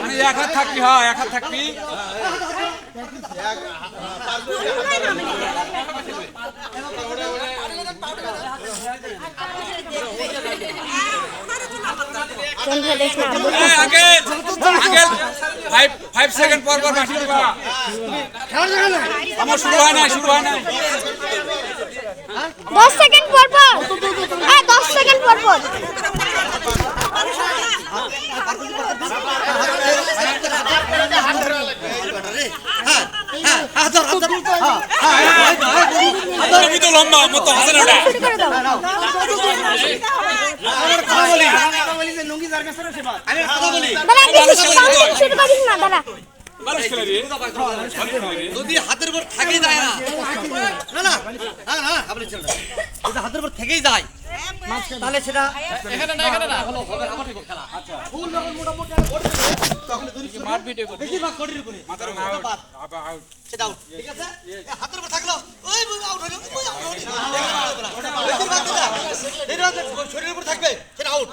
মানে এক হাত থাকবি হ্যাঁ এক হাত থাকবি। কোনটা দেখ আগে আগে ফাইভ ফাইভ সেকেন্ড পর পর মাটি দিবা আমার শুরু হয় না শুরু হয় না দশ সেকেন্ড পর পর। হ্যাঁ দশ সেকেন্ড পর পর। আমি তো লম্বা আমার তো ওটা যদি হাতের উপর থেকেই যায় না। না আপনি। হাতের উপর থেকেই যায়। তাহলে সেটা এখানে না এখানে না। হলো হবে আমার খেলা। আচ্ছা। ফুল যখন মোটামুটি আর ওঠে তখন দুই মাঠ ভিডিও করে বেশিরভাগ কোটির উপরে। মাথার সেটা বাদ। আবার আউট ঠিক আছে? হাতের উপর থাকল। ওই আউট হলো ওই out হলো। বেশিরভাগ যেটা, যেটা শরীরের উপর থাকবে সেটা আউট